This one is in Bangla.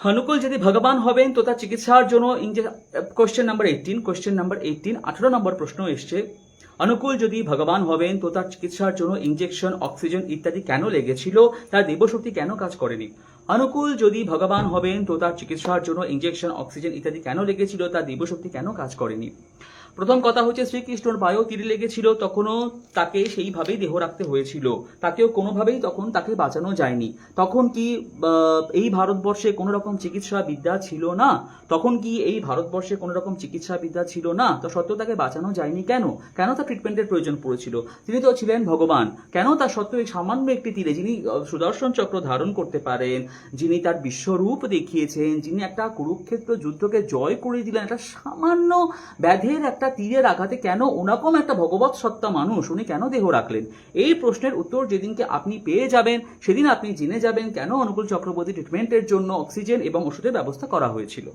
অনুকূল যদি ভগবান হবেন, তো তার চিকিৎসার জন্য question number eighteen question number eighteen আঠারো নম্বর প্রশ্ন এসছে। অনুকূল যদি ভগবান হবেন, তো তার চিকিৎসার জন্য ইঞ্জেকশন অক্সিজেন ইত্যাদি কেন লেগেছিল? তার দেবশক্তি কেন কাজ করেনি? অনুকূল যদি ভগবান হবেন, তো তার চিকিৎসার জন্য ইঞ্জেকশন অক্সিজেন ইত্যাদি কেন লেগেছিল? তার দেবশক্তি কেন কাজ করেনি? প্রথম কথা হচ্ছে শ্রীকৃষ্ণর পায়েও তীরে লেগেছিল, তখনও তাকে সেইভাবেই দেহ রাখতে হয়েছিল। তাকেও কোনোভাবেই তখন তাকে বাঁচানো যায়নি। তখন কি এই ভারতবর্ষে কোনো রকম চিকিৎসা বিদ্যা ছিল না? তখন কি এই ভারতবর্ষে কোনো রকম চিকিৎসা বিদ্যা ছিল না? তো সত্ত্বেও তাকে বাঁচানো যায়নি কেন? কেন ট্রিটমেন্টের প্রয়োজন পড়েছিল। তিনি তো ছিলেন ভগবান। কেন তার সত্ত্বেও এই সামান্য একটি তীরে যিনি সুদর্শন চক্র ধারণ করতে পারেন, যিনি তার বিশ্বরূপ দেখিয়েছেন, যিনি একটা কুরুক্ষেত্র যুদ্ধকে জয় করে দিলেন, একটা সামান্য ব্যাধের একটা তীরের আঘাতে কেন ওরকম একটা ভগবত সত্তা মানুষ, উনি কেন দেহ রাখলেন? এই প্রশ্নের উত্তর যেদিনকে আপনি পেয়ে যাবেন, সেদিন আপনি জেনে যাবেন কেন অনুকূল চক্রবর্তী ট্রিটমেন্টের জন্য অক্সিজেন এবং ওষুধের ব্যবস্থা করা হয়েছিল।